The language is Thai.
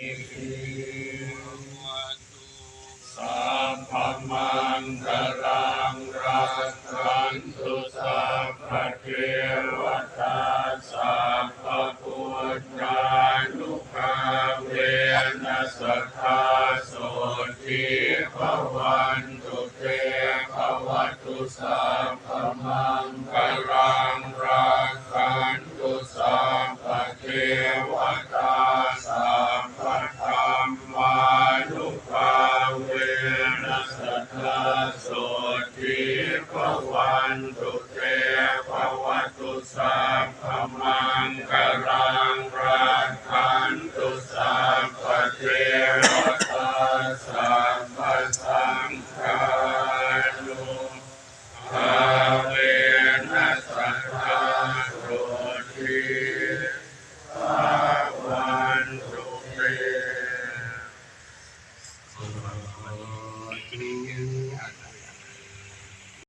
อิมัตุสัพพมังคลังรักขันตุสัพพะเทวตาสัพพะพุทธานุภาเวนัสสทธาโสทิภวันตุเตภวัตุสัพพมังคลังรักขันตุสัพพะเทว นตุเตภวตุสัพพมังคลังรักขันตุสัพพเทวตาสัพพสังฆานุภาเวนัสสทธาโรธิภาวันตุเตสุ